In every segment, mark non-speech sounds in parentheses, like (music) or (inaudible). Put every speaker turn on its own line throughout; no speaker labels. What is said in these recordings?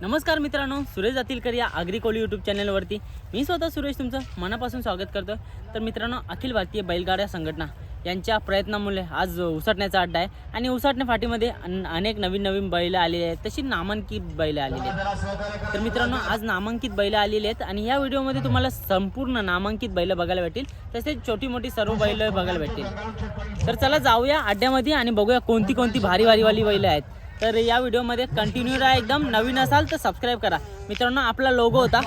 नमस्कार मित्रांनो सुरेश जातीलकर या आगरी यूट्यूब चॅनलवरती मी स्वतः सुरेश तुमचं मनापासून स्वागत करतो. तर मित्रांनो अखिल भारतीय बैलगाड्या संघटना यांच्या प्रयत्नामुळे आज उसटण्याचा अड्डा आहे आणि उसटण्या फाटीमध्ये अनेक नवीन नवीन बैल आलेली आहेत. तशी नामांकित बैल आलेली आहेत. तर मित्रांनो आज नामांकित बैल आलेली आहेत आणि या व्हिडिओमध्ये तुम्हाला संपूर्ण नामांकित बैल बघायला भेटतील. तसेच छोटी मोठी सर्व बैल बघायला भेटतील. तर चला जाऊया अड्ड्यामध्ये आणि बघूया कोणती कोणती भारी भारीवाली बैल आहेत. तर या व्हिडिओमध्ये कंटिन्यू राहा एकदम नवीन असाल तर सबस्क्राईब करा. मित्रांनो आपला लोगो होता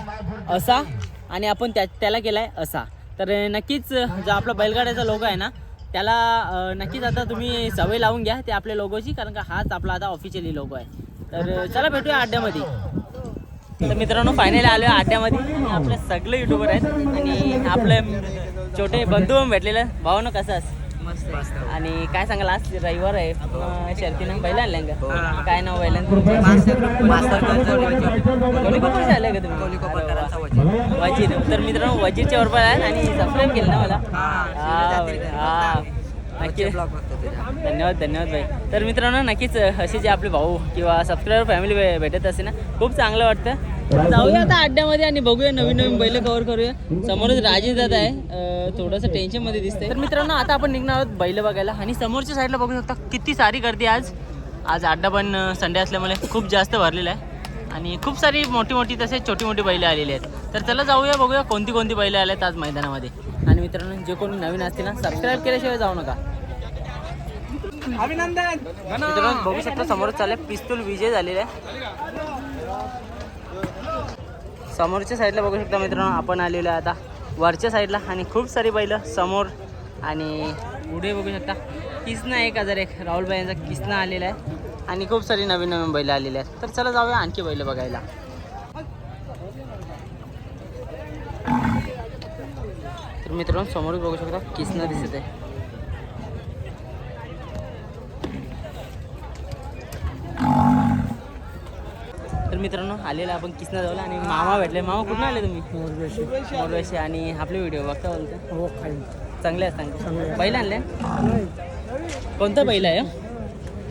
असा आणि आपण त्या त्याला केला आहे असा. तर नक्कीच जो आपला बैलगाड्याचा लोगो आहे ना त्याला नक्कीच आता तुम्ही सवय लावून घ्या ते आपल्या लोगोची कारण का हाच आपला आता ऑफिशियली लोगो आहे. तर चला भेटूया अड्ड्यामध्ये. तर मित्रांनो फायनली आलो आहे अड्ड्यामध्ये. आपले सगळे युट्यूबर आहेत आणि आपले छोटे बंधू भेटलेले. भाऊ आणि काय सांगाल आज रविवार आहे शर्तीनं बैल आणल्या का? काय नाव कोणी कुठून आले का तुम्ही. वजीर. तर मित्रांनो वजीरच्या बरोबर आहेत आणि सबस्क्राईब केलं ना मला? हा, हा. नक्की. धन्यवाद धन्यवाद भाई. तर मित्रांनो नक्कीच असे जे आपले भाऊ किंवा सबस्क्रायबर फॅमिली भेटत असे ना खूप चांगलं वाटतं. जाऊया आता अड्ड्यामध्ये आणि बघूया नवीन नवीन बैल कव्हर करूया. समोरच राजेश दादा आहे. अं, थोडंसं टेन्शनमध्ये दिसतंय. तर मित्रांनो आता आपण निघणार आहोत बैल बघायला आणि समोरच्या साईडला बघू शकता किती सारी गर्दी आज. आज अड्डा पण संडे असल्यामुळे खूप जास्त भरलेला आहे. आणि खूप सारी मोठी मोठी तसेच छोटी मोठी बैलं आलेली आहेत. तर चला जाऊया बघूया कोणती कोणती बैलं आहेत आज मैदानामध्ये. आणि मित्रांनो जे कोणी नवीन असतील ना सबस्क्राईब केल्याशिवाय जाऊ नका. मित्रांनो बघू शकता समोर चालले पिस्तूल विजय झालेला आहे. समोरच्या साईडला बघू शकता मित्रांनो आपण आलेलो आहे आता. वरच्या साईडला आणि खूप सारी बैलं समोर आणि पुढे बघू शकता. किसना एक हजार एक. राहुलबाई यांचा किसना आलेला आहे. आणि खूप सारी नवीन नवीन बैलं आलेली आहेत. तर चला जाऊया आणखी बैलं बघायला. तर मित्रांनो समोरच बघू शकता किसना दिसत आहे. मित्रांनो आलेला आपण किसना जाऊला आणि मामा भेटले. मामा कुठून आले तुम्ही? मोरवेशी. आणि आपले व्हिडिओ बघता बोलता? चांगले आहेत चांगले. बैल आणले? कोणता बैल आहे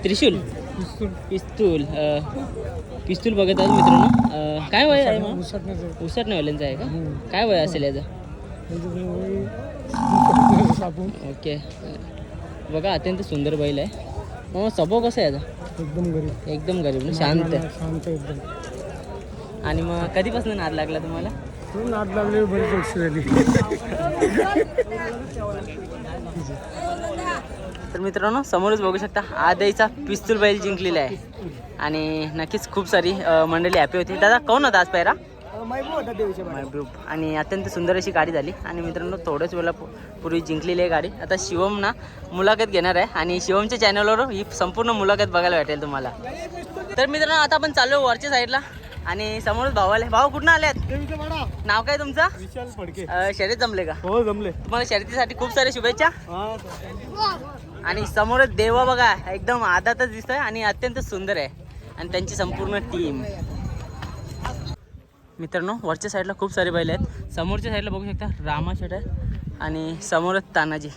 त्रिशूल? पिस्तूल. पिस्तूल बघत आहोत मित्रांनो. काय वय आहे मग उसट आहे का? काय वय असेल याचं? ओके. बघा अत्यंत सुंदर बैल आहे. मग स्वभाव कसा आहे याचा?
एकदम गरीब.
एकदम गरीब ना शांत.
शांत एकदम.
आणि मग कधीपासून नाद लागला तुम्हाला?
तू नाद लागले बरीच वर्ष झाली.
तर मित्रांनो समोरच बघू शकता आदईचा पिस्तूल बैल जिंकलेला आहे. आणि नक्कीच खूप सारी मंडळी हॅपी होती दादा कोण होता आज पैरा महबूब आणि अत्यंत सुंदर अशी गाडी झाली. आणि मित्रांनो थोड्याच वेळा पू- पूर्वी जिंकलेली आहे गाडी. आता शिवम ना मुलाखत घेणार आहे. आणि शिवमच्या चॅनलवर ही संपूर्ण मुलाखत बघायला भेटेल तुम्हाला. तर मित्रांनो आता आपण चाललो वरच्या साईडला आणि समोरच भाऊ आले भाऊ कुठून आलेत नाव काय तुमचं?
विशाल फडके.
अं, शर्यत जमले का?
हो जमले.
तुम्हाला शर्यतीसाठी खूप साऱ्या शुभेच्छा. आणि समोरच देवा बघा एकदम आदातच दिसत आहे आणि अत्यंत सुंदर आहे. आणि त्यांची संपूर्ण टीम मित्रांनो वरच्या साईडला खूप सारे बैल आहेत. समोरच्या साईडला बघू शकता रामा शेट आहे आणि समोरच तानाजी.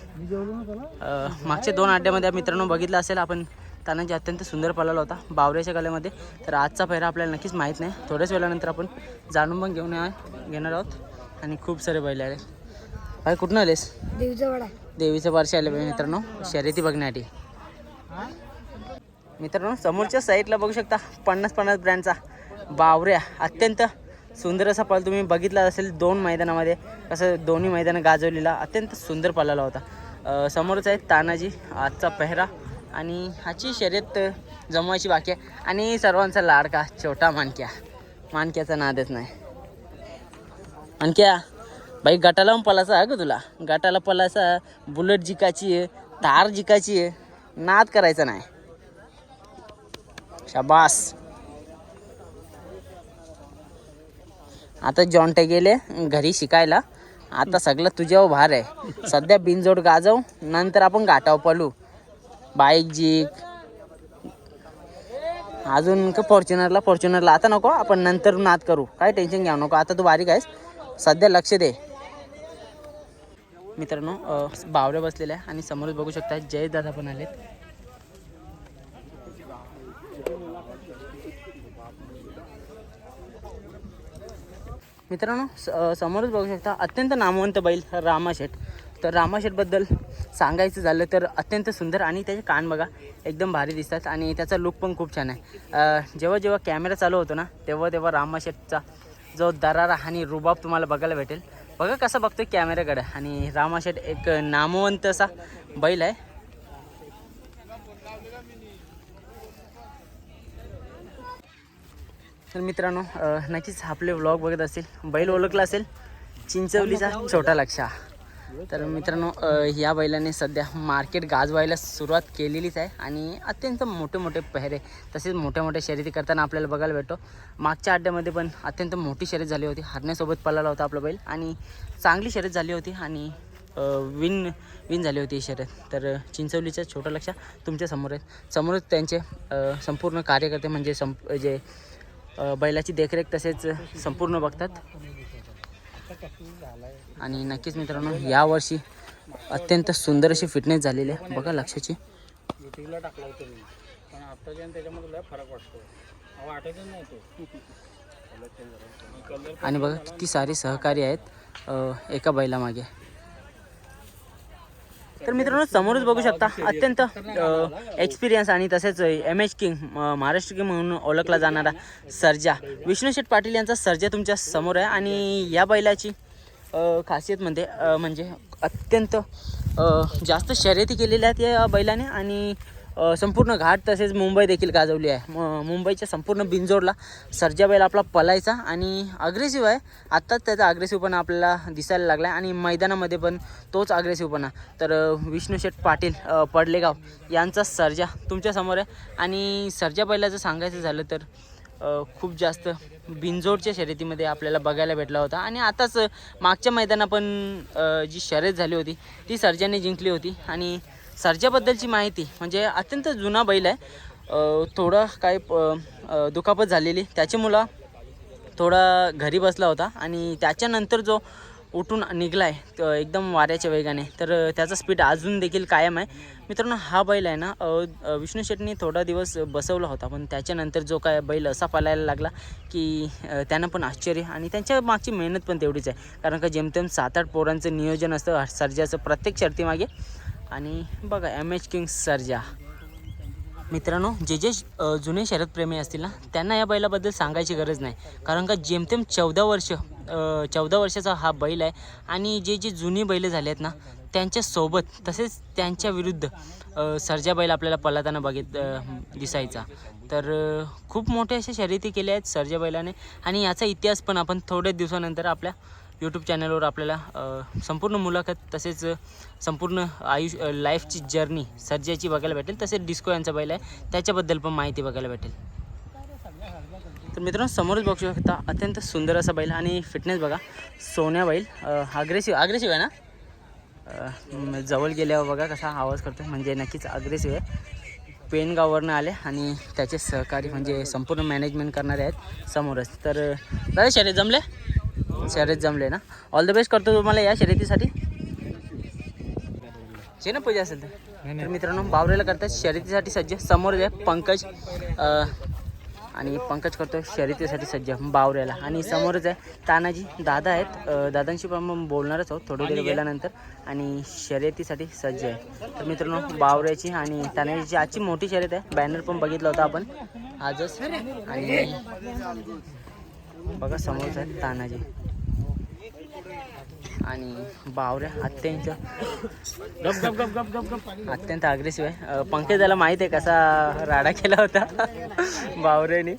मागच्या दोन अड्ड्यामध्ये मित्रांनो बघितलं असेल आपण तानाजी अत्यंत सुंदर पळाला होता बावऱ्याच्या गल्यामध्ये तर आजचा पहिरा आपल्याला नक्कीच माहीत नाही. थोड्याच वेळानंतर आपण जाणून पण घेऊन घेणार आहोत. आणि खूप सारे बैल आले. भाई कुठून आलेस?
देवीचा
देवीचं वर्ष आले पाहिजे मित्रांनो शर्यती बघण्यासाठी. मित्रांनो समोरच्या साईडला बघू शकता पन्नास पन्नास ब्रँडचा बावऱ्या अत्यंत सुंदर असा पळ तुम्ही बघितला असेल दोन मैदानामध्ये. कसं दोन्ही मैदानं गाजवलेला अत्यंत सुंदर पळाला होता. समोरच आहे तानाजी आजचा पेहरा. आणि ह्याची शर्यत जमवायची बाकी आहे. आणि सर्वांचा लाडका छोटा मानक्या. मानक्याचा नादच नाही. मानक्या बाई गटाला पण पलासा आहे का तुला. गटाला पलायचा बुलेट जिकायची आहे. तार जिकायची आहे. नाद करायचा नाही. शाबास. आता जॉन्टे गेले घरी शिकायला. आता सगळं तुझ्यावर भार आहे. सध्या बिनजोड गाजव नंतर आपण घाटाव पळू. बाईक जीक. अजून का फॉर्च्युनरला? फॉर्च्युनरला आता नको आपण नंतर नाद करू. काय टेन्शन घ्यावं नको. आता तू बारीक आहेस. सध्या लक्ष दे. मित्रांनो अ, बावऱ्या बसलेल्या आहे आणि समोरच बघू शकता जय दादा पण आलेत. मित्रांनो स समोरच बघू शकता अत्यंत नामवंत बैल रामाशेठ तर रामाशेठबद्दल सांगायचं झालं तर अत्यंत सुंदर आणि त्याचे कान बघा एकदम भारी दिसतात आणि त्याचा लुक पण खूप छान आहे. जेव्हा जेव्हा कॅमेरा चालू होतो ना तेव्हा तेव्हा रामाशेठचा जो दरारा आणि रुबाब तुम्हाला बघायला भेटेल. बघा कसा बघतो कॅमेऱ्याकडे आणि रामाशेठ एक नामवंत असा बैल आहे. तर मित्रांनो नक्कीच आपले व्लॉग बघत असेल बैल ओळखला असेल चिंचवलीचा छोटा लक्षा तर मित्रांनो या बैलाने सध्या मार्केट गाजवायला सुरुवात केलेलीच आहे आणि अत्यंत मोठे मोठे पेहरे तसेच मोठ्या मोठ्या शर्यती करताना आपल्याला बघायला भेटतो. मागच्या अड्ड्यामध्ये पण अत्यंत मोठी शर्यत झाली होती. हरण्यासोबत पळाला होता आपला बैल आणि चांगली शर्यत झाली होती आणि विन विन झाली होती ही शर्यत. तर चिंचवलीचा छोटा लक्ष तुमच्यासमोर आहे समोरच त्यांचे संपूर्ण कार्यकर्ते म्हणजे संप जे बैलाची देखरेख तसेच संपूर्ण बघतात. आणि नक्कीच मित्रांनो यावर्षी अत्यंत सुंदर अशी फिटनेस झालेली आहे. बघा लक्षाची.
आणि
बघा किती सारे सहकारी आहेत एका बैलामागे. तर मित्रांनो समोरच बघू शकता अत्यंत एक्सपिरियन्स आणि तसेच एम एच किंग म- महाराष्ट्र किंग म्हणून ओळखला जाणारा सर्जा. विष्णूशेठ पाटील यांचा सर्जा तुमच्यासमोर आहे आणि या बैलाची खासियत म्हणजे म्हणजे अत्यंत जास्त शर्यती केलेल्या आहेत या बैलाने आणि संपूर्ण घाट तसेच मुंबई देखील गाजवली आहे. म- मुंबईच्या संपूर्ण बिंजोडला सर्जा बैल आपला पलायचा आणि अग्रेसिव्ह आहे. आत्ताच त्याचा अग्रेसिव्हपणा आपल्याला दिसायला लागला आहे आणि मैदानामध्ये पण तोच अग्रेसिव्हपणा तर अ, विष्णू पाटील पडलेगाव यांचा सर्जा तुमच्यासमोर आहे. आणि सर्जा बैलाचं सांगायचं झालं तर खूप जास्त बिंजोडच्या शर्यतीमध्ये आपल्याला बघायला भेटला होता. आणि आताच मागच्या मैदाना पण जी शर्यत झाली होती ती सर्जाने जिंकली होती. आणि सर्जाबद्दलची माहिती म्हणजे अत्यंत जुना बैल आहे. थोडं काय दुखापत झालेली. त्याच्यामुळं थोडा घरी बसला होता आणि त्याच्यानंतर जो उठून निघला आहे एकदम वाऱ्याच्या वेगाने. तर त्याचा स्पीड अजून देखील कायम आहे. मित्रांनो हा बैल आहे ना विष्णू शेट्टी थोडा दिवस बसवला होता. पण त्याच्यानंतर जो काय बैल असा पळायला लागला की त्यानं त्यांना पण आश्चर्य आणि त्यांच्या मागची मेहनत पण तेवढीच आहे. कारण का जेमतेम सात आठ पोरांचं नियोजन असतं सर्जाचं प्रत्येक शर्तीमागे. आणि बघा एम एच किंग सर्जा. मित्रांनो जे जे अ, जुने शरदप्रेमी असतील ना त्यांना या बैलाबद्दल सांगायची गरज नाही. कारण का जेमतेम चौदा वर्ष चौदा वर्षाचा हा बैल आहे आणि जे जे जुनी बैलं झाले आहेत ना त्यांच्यासोबत तसेच त्यांच्या विरुद्ध सर्जा बैल आपल्याला पलाताना बघित दिसायचा. तर खूप मोठे असे शर्यती केल्या आहेत सर्जा बैलाने. आणि याचा इतिहास पण आपण थोड्याच दिवसानंतर आपल्या यूट्यूब चॅनलवर आपल्याला संपूर्ण मुलाखत तसेच संपूर्ण आयुष्य लाईफची जर्नी सर्जाची बघायला भेटेल. तसेच डिस्को यांचा बैल आहे. त्याच्याबद्दल पण माहिती बघायला भेटेल. तर मित्रांनो समोरच बघू शकता अत्यंत सुंदर असा बैल आणि फिटनेस बघा. सोन्या बैल अग्रेसिव्ह अग्रेसिव्ह आहे ना? जवळ गेल्यावर बघा कसा आवाज करतो म्हणजे नक्कीच अग्रेसिव्ह आहे. पेनगाववरनं आले आणि त्याचे सहकारी म्हणजे संपूर्ण मॅनेजमेंट करणारे आहेत समोरच. तर दादा शर्यत जमले? शर्यत जमले ना? ऑल द बेस्ट करतो तुम्हाला या शर्यतीसाठी. जे ना पाहिजे असेल तर तर मित्रांनो बावरेला करतात शर्यतीसाठी सज्ज. समोर आहे पंकज. आणि पंकज करतो शर्यतीसाठी सज्ज बावऱ्याला आणि समोरच आहे तानाजी. दादा आहेत. दादांशी पण मग बोलणारच आहोत थोडे दिवस गेल्यानंतर. आणि शर्यतीसाठी सज्ज आहे. तर मित्रांनो बावऱ्याची आणि तानाजीची आजची मोठी शर्यत आहे. बॅनर पण बघितला होता आपण. आजच. आणि बघा समोरच आहे तानाजी. आणि बावऱ्या अत्यंत अत्यंत अग्रेसिव्ह आहे. अ, पंकज त्याला माहीत आहे कसा राडा केला होता? बावऱ्याने.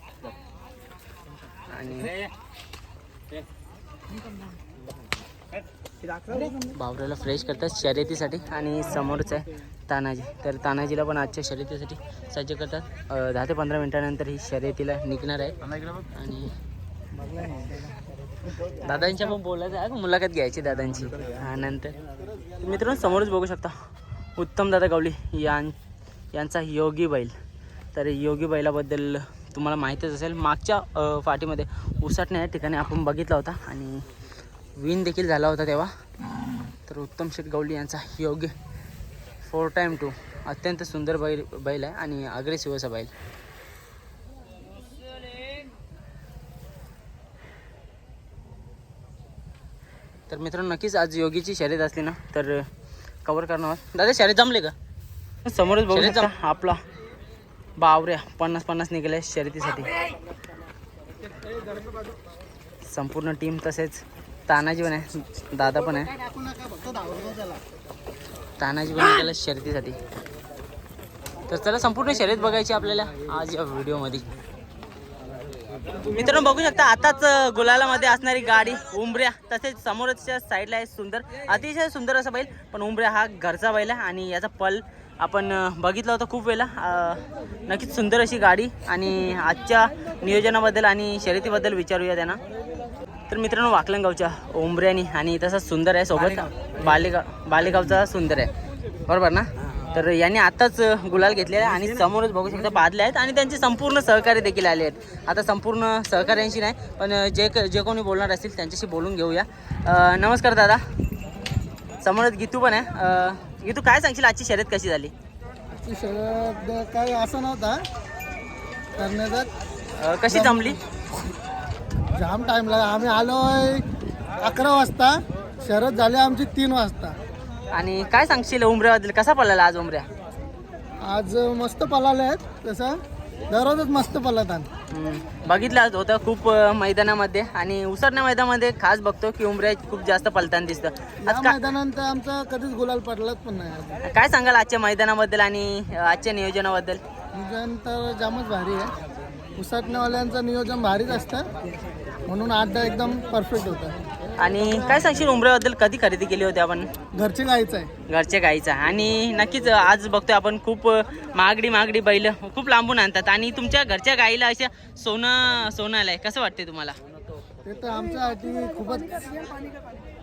आणि बावऱ्याला फ्रेश करतात शर्यतीसाठी. आणि समोरच आहे तानाजी. तर तानाजीला पण आजच्या शर्यतीसाठी सज्ज करतात. दहा ते पंधरा मिनिटानंतर ही शर्यतीला निघणार आहे. आणि दादांच्या पण बोलायचं आहे. मुलाखत घ्यायची दादांची. हा नंतर. मित्रांनो समोरच बघू शकता. उत्तम दादा गावली यां यांचा योगी बैल. तर योगी बैलाबद्दल तुम्हाला माहीतच असेल मागच्या अ, पाठीमध्ये उसाटणे या ठिकाणी आपण बघितला होता आणि विन देखील झाला होता तेव्हा. तर उत्तम शेठ गवली यांचा योगी फोर टाईम टू अत्यंत सुंदर बैल बैल आहे आणि अग्रेसिव्ह असा बैल. तर मित्रांनो नक्कीच आज योगीची शर्यत असली ना तर कवर करणार. दादा शर्यत जमले का? समोरच बघू शकता आपला बावऱ्या पन्नास पन्नास निघाले शर्यतीसाठी. संपूर्ण टीम तसेच तानाजी पण आहे दादा पण आहे. तानाजी पण निघाला शर्यतीसाठी. तर चला संपूर्ण शर्यत बघायची आपल्याला आज या व्हिडिओमध्ये मित्रांनो बघू शकता आताच गुलालामध्ये असणारी गाडी उंबऱ्या तसेच समोरच्या साईडला आहे सुंदर अतिशय सुंदर असा बैल पण उंबऱ्या हा घरचा बैल आहे आणि याचा पल आपण बघितला होता खूप वेळा अ, नक्कीच सुंदर अशी गाडी आणि आजच्या नियोजनाबद्दल आणि शर्यतीबद्दल विचारूया त्यांना. तर मित्रांनो वाकलन गावच्या उंबऱ्यानी आणि तसाच सुंदर आहे सोबत. बालेगाव बालेगावचा सुंदर आहे. बरोबर ना? तर यांनी आताच गुलाल घेतलेला आहे आणि समोरच बघू शकता बादले आहेत आणि त्यांचे संपूर्ण सहकारी देखील आले आहेत. आता संपूर्ण सहकाऱ्यांशी नाही पण जे क- जे कोणी बोलणार असतील त्यांच्याशी बोलून घेऊया. नमस्कार दादा. समोरच गीतू पण आहे. गीतू काय सांगशील? आजची शर्यत कशी झाली?
शर्यत काही असं नव्हता. करण्याचा
कशी जमली?
जाम टाइम लागला आम्ही आलोय अकरा वाजता. शर्यत झाली आमची तीन वाजता.
आणि काय सांगशील उमऱ्याबद्दल? कसा पडलेला आज उमऱ्या?
आज मस्त पळाले आहेत. तसं दररोजच मस्त
हम्म. बघितलं होतं खूप मैदानामध्ये आणि उसरण्या मैदानामध्ये खास बघतो की उमऱ्या खूप जास्त पलताना दिसतं. आज
मैदानानंतर आमचा कधीच गुलाल पडलाच पण नाही.
काय सांगाल आजच्या मैदानाबद्दल आणि आजच्या नियोजनाबद्दल?
नियोजन तर जामच भारी आहे. उसाटण्यावाल्यांचं नियोजन भारीच असतं. म्हणून अड्डा एकदम परफेक्ट होता.
आणि काय सांगशील उमऱ्याबद्दल कधी खरेदी केली होती आपण?
घरची गायचं आहे.
घरच्या गाईचा आणि नक्कीच आज बघतोय आपण खूप महागडी महागडी बैल खूप लांबून आणतात. आणि तुमच्या घरच्या गाईला अशा सोनं सोनं आलंय कसं वाटते तुम्हाला?
ते तर आमच्यासाठी खूपच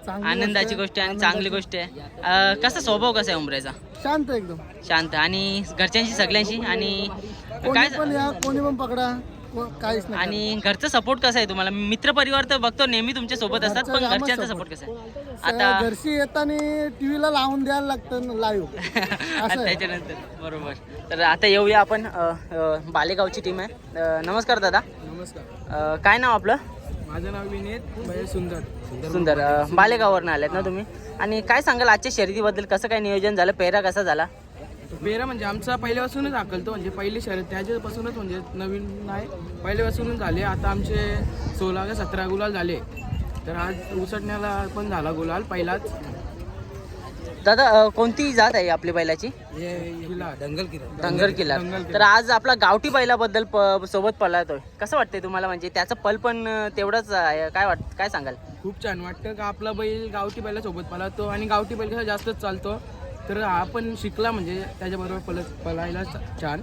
चांगली
आनंदाची गोष्ट आहे. आणि चांगली गोष्ट आहे. अं, कसा स्वभाव कसा आहे उमऱ्याचा
शांत एकदम.
शांत. आणि घरच्यांशी सगळ्यांशी आणि
कोणी
काय
पण या कोणी पण पकडा. काहीच नाही
आणि घरचा सपोर्ट कसा आहे तुम्हाला? मित्र परिवार तर बघतो नेहमी तुमच्यासोबत असतात
घरचा
पण
जामच
घरच्यांचा. सपोर्ट कसा आहे?
स-
आता
घरची येताना टीव्हीला लावून द्यायला लागतं लाईव्ह (laughs) असं आहे.
त्याच्यानंतर बरोबर. तर आता येऊया आपण अ, अ, बालेगावची टीम आहे. अ, नमस्कार दादा.
नमस्कार.
अ, काय नाव आपलं?
माझं नाव विनीत भैया सुंदर.
सुंदर अ, बालेगाववरनं आलेत ना तुम्ही? आणि काय सांगाल आजच्या शर्यतीबद्दल कसं काय नियोजन झालं? पेहरा कसा झाला?
पेरा म्हणजे आमचा पहिल्यापासूनच आकलतो म्हणजे पहिली शर्यत त्याच्यापासूनच म्हणजे नवीन नाही पहिल्यापासूनच झाले. आता आमचे सोळा का सतरा गुलाल झाले. तर आज उसटण्याला पण झाला गुलाल पहिलाच.
दादा अ, कोणती जात आहे आपली बैलाची?
हिला दंगल किरा
डंगर किल्ला. तर आज आपला गावठी बैलाबद्दल प सोबत पळतोय कसं वाटतंय तुम्हाला? म्हणजे त्याचं पल पण अ, तेवढंच आहे. काय वाट काय सांगाल?
खूप छान वाटतं का आपला बैल गावठी बैला सोबत पळतो आणि गावठी बैल कसा जास्तच चालतो. तर हा पण शिकला म्हणजे त्याच्याबरोबर पलत पळायला छान.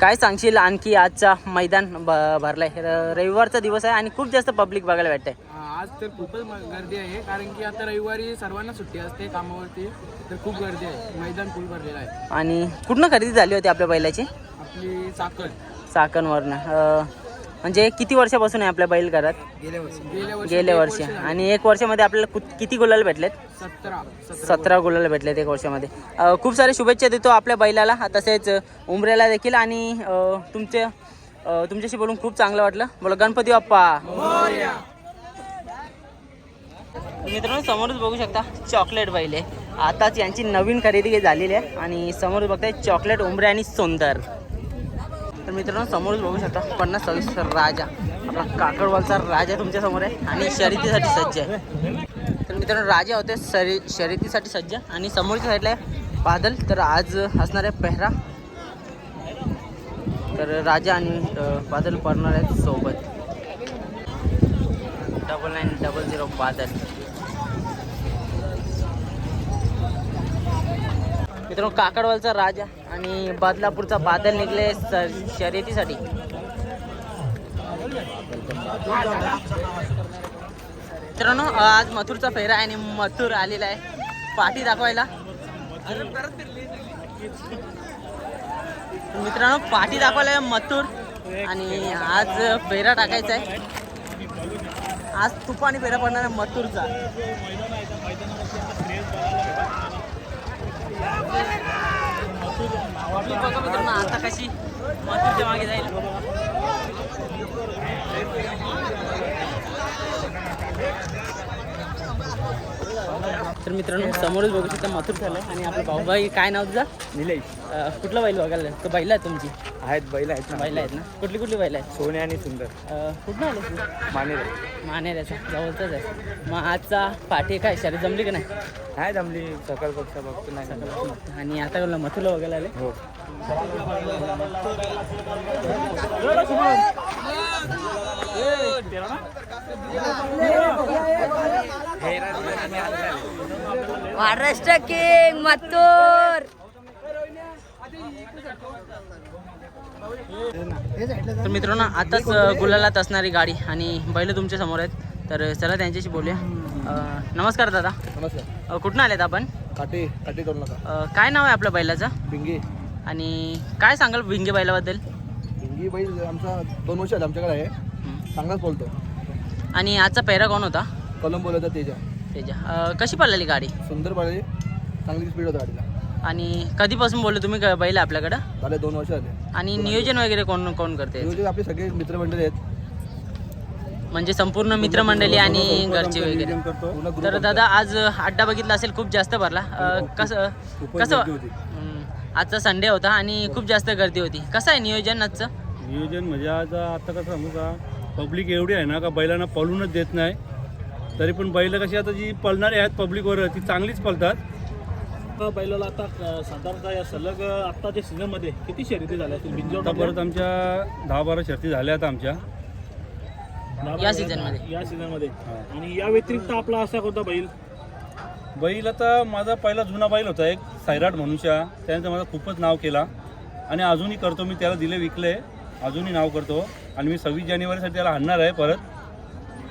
काय सांगशील? आणखी आजचा मैदान भ- भरलाय. र- रविवारचा दिवस आहे आणि खूप जास्त पब्लिक बघायला भेटतंय.
हा, आज तर खूपच गर्दी आहे. कारण की आता रविवारी सर्वांना सुट्टी असते कामावरती. तर खूप गर्दी आहे. मैदान फुल भरलेलं आहे.
आणि कुठनं खरेदी झाली होती आपल्या बैलाची?
आपली साखर.
चाकणवरनं अ, म्हणजे किती वर्षापासून आहे आपल्या बैल घरात?
गेल्या वर्षी. गेल्या.
आणि एक वर्षामध्ये आपल्याला कुत- किती गुलाल भेटलेत?
सतरा. सतरा
गुलाल. भेटलेत एक वर्षामध्ये. अ, खूप सारे शुभेच्छा देतो आपल्या बैलाला. तसेच उमऱ्याला देखील. आणि अ, तुमचे अ, तुमच्याशी बोलून खूप चांगलं वाटलं. बोला गणपती बाप्पा. मित्रांनो समोरच बघू शकता चॉकलेट बैल आहे. आताच यांची नवीन खरेदी झालेली आहे. आणि समोर बघताय चॉकलेट उमरे आणि सुंदर. तर मित्रांनो समोरच बघू शकता पन्नास सव्वीस राजा. आपला काकडवालचा राजा तुमच्यासमोर आहे आणि शर्यतीसाठी सज्ज आहे. तर मित्रांनो राजा होते शरी शर्यतीसाठी सज्ज आणि समोरच्या साईडला आहे बादल. तर आज असणार आहे पेहरा. तर राजा आणि बादल पडणार आहेत सोबत. डबल नाईन डबल झिरो बादल. मित्रांनो काकडवालचा राजा आणि बदलापूरचा बादल निघले शर्यतीसाठी. मित्रांनो आज मथुरचा फेरा आहे आणि मथुर आलेला आहे. पाठी दाखवायला. मित्रांनो पाठी दाखवायला आहे मथुर आणि आज फेरा टाकायचा आहे. आज तुपाने फेरा पडणार आहे मथुरचा. आता कशी मथुरच्या मागे जाईल तर मित्रांनो समोरच बघू शकता मथुर झालं आणि आपलं भाऊबाई काय नाव तुझा?
निलेश.
कुठलं बैल बघायला तो बैल आहे तुमची?
आहेत बैल आहेत.
बैल आहेत ना? कुठली कुठली बैल आहेत?
सोने आणि सुंदर.
अं, कुठनं आले? तू
मानेर.
मानेऱ्याचा जवळचाच आहे. मग आजचा पाठी काय शर्यत जमली का नाही?
आहे जमली. सकाळ पक्ष बघतो नाही
आणि आता गेलो मथुरला बघायला आले?
हो.
महाराष्ट्र किंग मथुर
तर मित्रांनो आताच गुलालात असणारी गाडी आणि बैल तुमच्यासमोर आहेत. तर चला त्यांच्याशी बोलूया. नमस्कार दादा.
नमस्कार.
अ, कुठनं आलेत आपण?
काटे काटे करू नका.
अ, काय नाव आहे आपल्या बैलाचं?
भिंगी.
आणि काय सांगाल भिंगे बैलाबद्दल?
भिंगी बैल आमचा दोन वर्ष आले आमच्याकडे आहे.
हं.
चांगलाच बोलतो
आणि आजचा पेहरा कोण होता?
कलम बोलायचा तेजा.
त्याच्या अ, कशी पडलेली गाडी?
सुंदर पाळे चांगली स्पीड होता गाडीला.
आणि कधीपासून बोलले तुम्ही क- बैल आपल्याकडं?
झाले दोन वर्ष आले
आणि नियोजन वगैरे कोण कोण करते?
नियोजन आपले सगळे मित्रमंडळी आहेत.
म्हणजे संपूर्ण मित्रमंडळी आणि घरचे वगैरे. तर दादा आज अड्डा बघितला असेल खूप जास्त भरला. कसं कसं
होती.
आजचा संडे होता आणि खूप जास्त गर्दी होती. कसं आहे नियोजन आजचं?
नियोजन म्हणजे आज आता कसं सांगू का? पब्लिक एवढी आहे ना का बैलांना पळूनच देत नाही. तरी पण बैल कशी आता जी पळणारी आहेत पब्लिकवर ती चांगलीच पळतात.
बैलाला आता साधारणतः या सलग आत्ताच्या सीझनमध्ये किती शर्यती झाल्या असतील?
परत आमच्या दहा बारा शर्ती झाल्या आता आमच्या.
या सीझनमध्ये
या सीझनमध्ये आणि या व्यतिरिक्त आपला असा कोणता बैल?
बैल आता माझा पहिला जुना बैल होता एक सैराट म्हणूशा त्यानंतर माझं खूपच नाव केला. आणि अजूनही करतो मी त्याला दिले विकले. अजूनही नाव करतो. आणि मी सव्वीस जानेवारीसाठी त्याला आणणार आहे परत.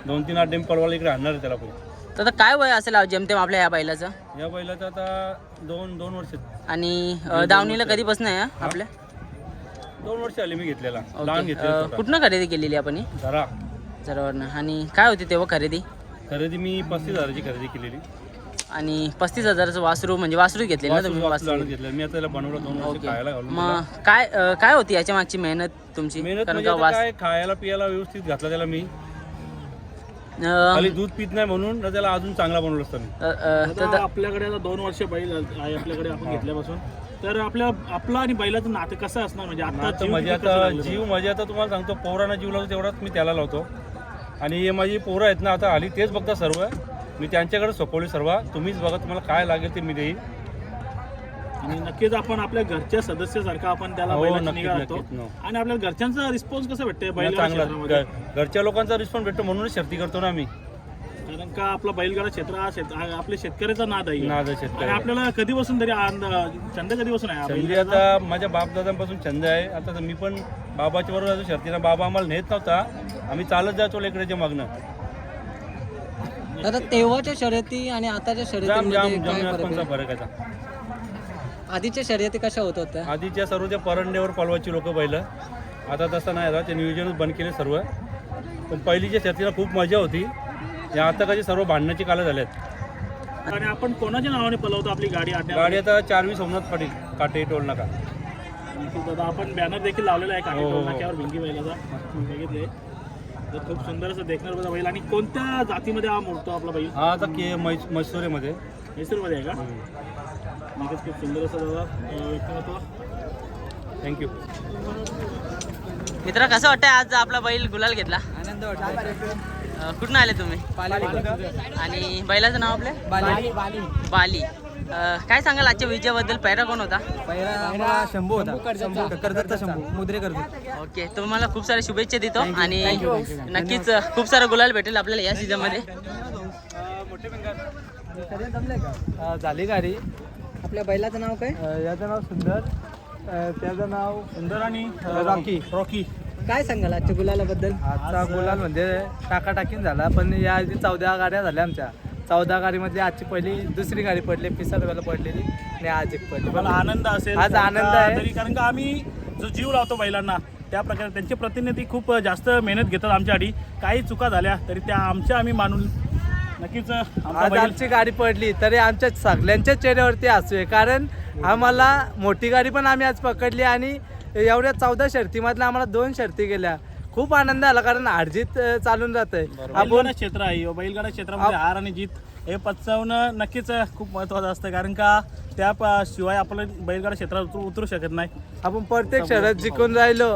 दोन तीन आठ डेम पळवायला इकडे आणणार आहे त्याला परत
तर आता काय वय असेल जेमतेम आपल्या या बैलाचं?
या बैलाचं आता दोन दोन वर्ष
आणि अ, दावणीला कधीपासून आहे हा? आपल्या?
दोन वर्ष आले मी घेतलेला. लहान
ओके अ,
घेतलेला
कुठनं खरेदी केलेली आपण ही? जरावरनं आणि काय होती तेव्हा खरेदी?
खरेदी मी पस्तीस हजाराची खरेदी केलेली.
आणि पस्तीस हजाराचं वासरू म्हणजे वासरू घेतले ना तुम्ही
वासरू
वासरू
आणून घेतलं मी आता त्याला बनवलं दोन वर्ष
ओके.
खायला घालून
मग काय अ, काय होती याच्या मागची मेहनत तुमची.
मेहनत
कारण
म्हणजे
का
आता
वास
काय खायला पियाला व्यवस्थित घातला त्याला मी.
अ,
खाली दूध पित नाही म्हणून त्याला अजून चांगला बनवलं असतं मी.
अ, अ, तर
आता आपल्याकडे आता दोन वर्ष बैल आहे आपल्याकडे आपण घेतल्यापासून. तर आपल्या आपला आणि बैलाचं नातं कसं असणार? म्हणजे आता
आता
जीव
म्हणजे
किती कसं
आता
लागलं?
जीव म्हणजे आता तुम्हाला सांगतो पोरांना जीव लावतो तेवढाच मी त्याला लावतो. आणि हे माझी पोरं आहेत ना आता आली तेच बघता सर्व. मी त्यांच्याकडे सोपवली सर्व तुम्हीच बघा तुम्हाला काय लागेल ते मी देईन.
आणि नक्कीच आपण आपल्या घरच्या सदस्यासारखा आपण त्याला
हो,
बैलाची
नक्कीच,
निगा
नक्कीच,
राखतो
no.
आणि आपल्या घरच्यांचा रिस्पॉन्स कसा भेटतोय बैल
चांगला.
क्षेत्रामध्ये?
घ- घरच्या लोकांचा रिस्पॉन्स भेटतो म्हणूनच शर्ती करतो ना आम्ही.
कारण का आपला बैलगाडा क्षेत्र हा शेत हा आपल्या शेतकऱ्याचा नाद आहे.
नाद आहे
आणि
शेतकरी
आपल्याला कधीपासून तरी आनंद छंद कधीपासून आहे? हा
छंदी
बैलगाडा?
आता माझ्या बापदादांपासून छंद आहे. आता तर मी पण बाबाच्या बरोबर जातो शर्तीला बाबा आम्हाला नेत नव्हता. आम्ही चालत जायचो लेकड्याच्या मागणं
आता तेव्हाच्या शर्यती आणि आताच्या
जाम
काय फरक आहे?
फरक आहे? आता.
आधीच्या शर्यती कशा होत होत्या?
आधीच्या सर्व त्या परंडेवर पळवायची लोक पहिलं आता तसं नाही आता ते नियोजनच बंद केले सर्व. पण पहिलीच्या शर्तीला खूप मजा होती या आता कधी सर्व भांडणाची कालं झाल्यात
आणि आपण कोणाच्या नावाने पलवतो आपली गाडी?
गाडी आता चारवी सोमनाथ पाटील काटे टोल नका.
दादा आपण बॅनर देखील लावलेला आहे काठी
हो, हो, हो.
नाक्यावर भिंगी बैलाचा. बघितले. तर खूप सुंदर असं देखणार होता बैल. आणि कोणत्या जातीमध्ये हा मोडतो आपला बैल?
हा आता के मैस मैसुरेमध्ये
म्हैसूरमध्ये आहे का? नक्कीच खूप सुंदर असं दादा
थँक्यू
मित्र कसं वाटतंय आज आपला बैल गुलाल घेतला?
आनंद वाटतो
कुठून आले तुम्ही? आणि बैलाचं नाव आपलं? बाली अ, काय सांगाल आजच्या विजयाबद्दल? पैरा कोण होता?
पहिला आम्हाला शंभू होता. शंभू कर्जतचा शंभू. मुद्रे कर्जत.
ओके तुम्हाला खूप साऱ्या शुभेच्छा देतो आणि नक्कीच खूप सारा गुलाल भेटेल आपल्याला या सीझनमध्ये.
झाली गाडी.
आपल्या बैलाचं नाव काय?
याचं नाव सुंदर. त्याचं नाव
सुंदर आणि
रॉकी.
रॉकी.
काय सांगाल आजच्या गुलालाबद्दल?
आजचा गुलाल म्हणजे टाकाटाकीन झाला पण या आधी चौदा गाड्या झाल्या आमच्या. चौदा गाडीमधली आजची पहिली दुसरी गाडी पडली पिसाडव्याला पडलेली आणि आज एक पडली.
मला आनंद असेल
आज आनंद आहे.
तरी? कारण का आम्ही जो जीव लावतो बैलांना त्या प्रकारे त्यांचे प्रतिनिधी खूप जास्त मेहनत घेतात आमच्यासाठी काही चुका झाल्या तरी त्या आमच्या आम्ही मानून नक्कीच
आज आमची गाडी पडली तरी आमच्या सगळ्यांच्या चेहऱ्यावरती हसू आहे. कारण आम्हाला मोठी गाडी पण आम्ही आज पकडली आणि एवढ्या चौदा शर्तीमधल्या आम्हाला दोन शर्ती गेल्या. खूप आनंद आला कारण अर्जित चालून जात आहे
क्षेत्र आहे. बैलगाडा क्षेत्रामध्ये हार आणि जीत हे पचवणं नक्कीच खूप महत्त्वाचं असतं. कारण का त्या शिवाय आपलं बैलगाडा क्षेत्रात उतरू शकत नाही.
आपण प्रत्येक शहरात जिंकून राहिलो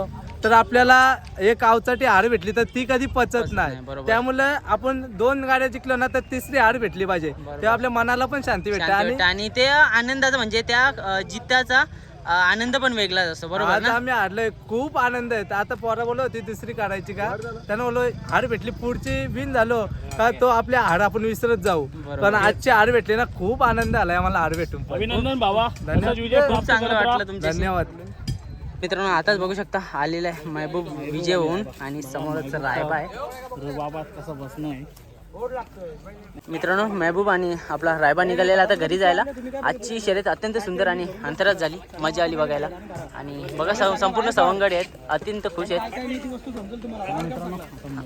तर आपल्याला एक अवचाटी हार भेटली तर ती कधी पचत
नाही.
त्यामुळे आपण दोन गाड्या जिंकलो ना तर तिसरी हार भेटली पाहिजे. तेव्हा आपल्या मनाला पण शांती भेटते. आणि
ते आनंदाचा म्हणजे त्या जित्याचा आनंद पण वेगळाच असतो बरोबर
आज
ना?
आम्ही हारलोय खूप आनंद आहे. आता पोरा बोललो होती दुसरी काढायची का? त्यानं बोललो हार भेटली पुढची विन झालो. का तो आपल्या हार आपण विसरत जाऊ.
बरोबर.
पण आजची हार भेटली ना खूप आनंद आलाय आम्हाला हार भेटून. पण.
अभिनंदन भावा
धन्यवाद.
असाच विजय
खूप
प्राप्त
चांगलं
करत राहा.
वाटलं तुमच्याशी.
धन्यवाद.
मित्रांनो आताच बघू शकता आलेला आहे महबूब विजय होऊन आणि समोरच रायबा आहे.
अरे बाबा कसं बसणं आहे.
मित्रांनो महबूब आणि आपला रायबा निघालेला आता घरी जायला. आजची शर्यत अत्यंत सुंदर आणि अंतरात झाली. मजा आली बघायला. आणि बघा संपूर्ण सवंगडी आहेत. अत्यंत खुश आहेत.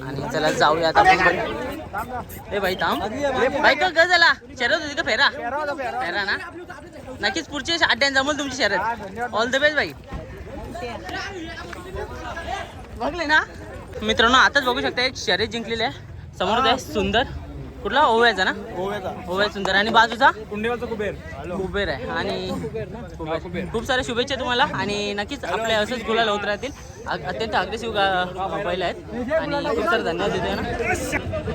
आणि चला जाऊया आता आपण ए भाई थांब. भाई का ग झाला शर्यत होती का फेरा. फेरा ना. नक्कीच पुढचे आड्यान जमल तुमची शर्यत. ऑल द बेस्ट बाई बघले ना? मित्रांनो आताच बघू शकता एक शर्यत जिंकलेली आहे. समोर आहे सुंदर. कुठला? ओव्याचा ना? ओव्या सुंदर. आणि बाजूचा? कुबेर. आहे. आणि कुबेर. खूप साऱ्या शुभेच्छा तुम्हाला. आणि नक्कीच आपल्या असंच गुलाल होत राहतील. अत्यंत अग्रेसिव्ह बैल आहेत. आणि खूप सारे धन्यवाद देतोय ना.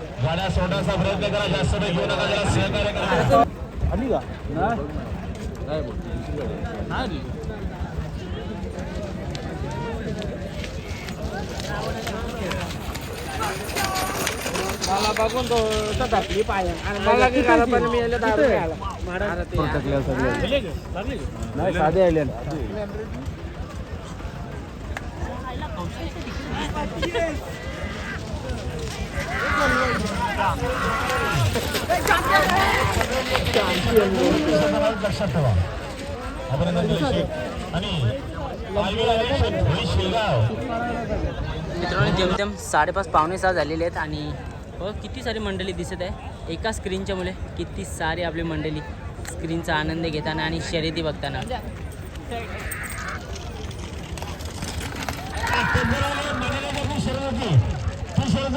गाड्या सोडण्याचा प्रयत्न करा जास्त वेळ घेऊ नका जरा सहकार्य करा
मला बघून तो धपली पाय आणि मला की घाला पण मी याला दारू घ्यायला
नाही साधे आले
लक्षात ठेवा
मित्रांनो जेमतेम साडेपाच पावणे सहा झालेले आहेत आणि बघ किती सारी मंडळी दिसत आहे. एका स्क्रीनच्या मुले किती सारी आपली मंडळी स्क्रीनचा आनंद घेताना आणि शर्यती बघताना.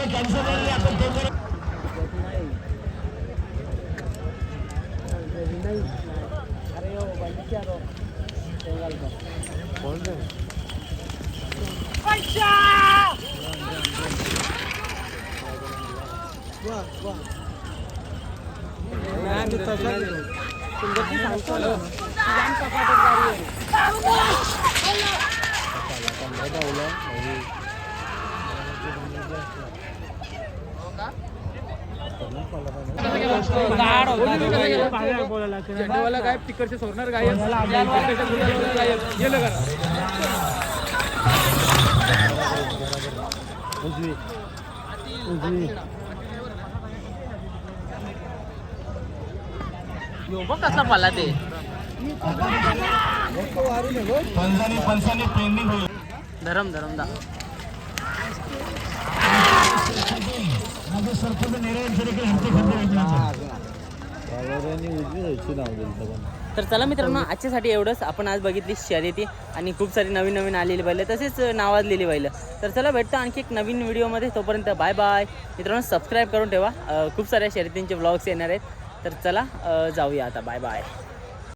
कॅन्सल झालेली आपण टेंडर
झेंडावाला गायब तिकडचे सोडणार गायब. गायब गेलं
कसला पाला ते धरम धरम दा.
माझे सरपंच नेरे देखील हप्ते खंड
तर चला मित्रांनो आजच्यासाठी एवढंच. आपण आज बघितली शर्यती आणि खूप सारी नवीन नवीन आलेली बैलं तसेच नावाजलेली बैलं. तर चला भेटतो आणखी एक नवीन व्हिडिओमध्ये. तोपर्यंत बाय बाय मित्रांनो सबस्क्राईब करून ठेवा. खूप साऱ्या शर्यतींचे व्लॉग्स येणार आहेत. तर चला जाऊया आता. Bye bye